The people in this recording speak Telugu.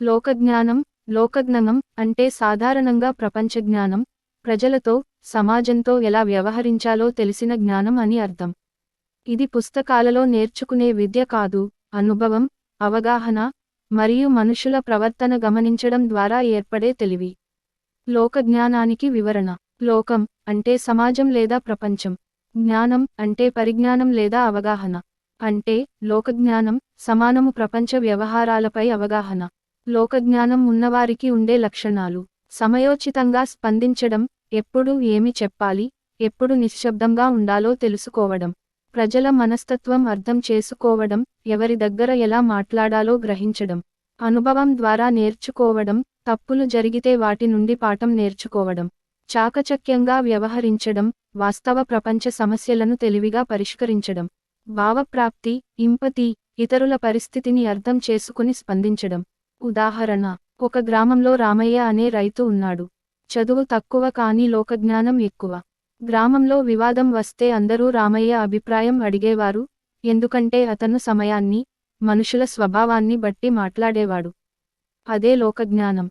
లోకజ్ఞానం లోకజ్ఞానం అంటే సాధారణంగా ప్రపంచ జ్ఞానం ప్రజలతో సమాజంతో ఎలా వ్యవహరించాలో తెలిసిన జ్ఞానం అని అర్థం. ఇది పుస్తకాలలో నేర్చుకునే విద్య కాదు అనుభవం అవగాహన మరియు మనుషుల ప్రవర్తన గమనించడం ద్వారా ఏర్పడే తెలివి. లోకజ్ఞానానికి వివరణ. లోకం అంటే సమాజం లేదా ప్రపంచం. జ్ఞానం అంటే పరిజ్ఞానం లేదా అవగాహన. అంటే లోకజ్ఞానం సమానము ప్రపంచ వ్యవహారాలపై అవగాహన. లోకజ్ఞానం ఉన్నవారికి ఉండే లక్షణాలు. సమయోచితంగా స్పందించడం ఎప్పుడు ఏమి చెప్పాలి ఎప్పుడు నిశ్శబ్దంగా ఉండాలో తెలుసుకోవడం. ప్రజల మనస్తత్వం అర్థం చేసుకోవడం ఎవరి దగ్గర ఎలా మాట్లాడాలో గ్రహించడం. అనుభవం ద్వారా నేర్చుకోవడం తప్పులు జరిగితే వాటి నుండి పాఠం నేర్చుకోవడం. చాకచక్యంగా వ్యవహరించడం వాస్తవ ప్రపంచ సమస్యలను తెలివిగా పరిష్కరించడం. భావప్రాప్తి ఇంపతి ఇతరుల పరిస్థితిని అర్థం చేసుకుని స్పందించడం. ఉదాహరణ ఒక గ్రామంలో రామయ్య అనే రైతు ఉన్నాడు. చదువు తక్కువ కానీ లోకజ్ఞానం ఎక్కువ. గ్రామంలో వివాదం వస్తే అందరూ రామయ్య అభిప్రాయం అడిగేవారు ఎందుకంటే అతను సమయాన్ని మనుషుల స్వభావాన్ని బట్టి మాట్లాడేవాడు. అదే లోకజ్ఞానం.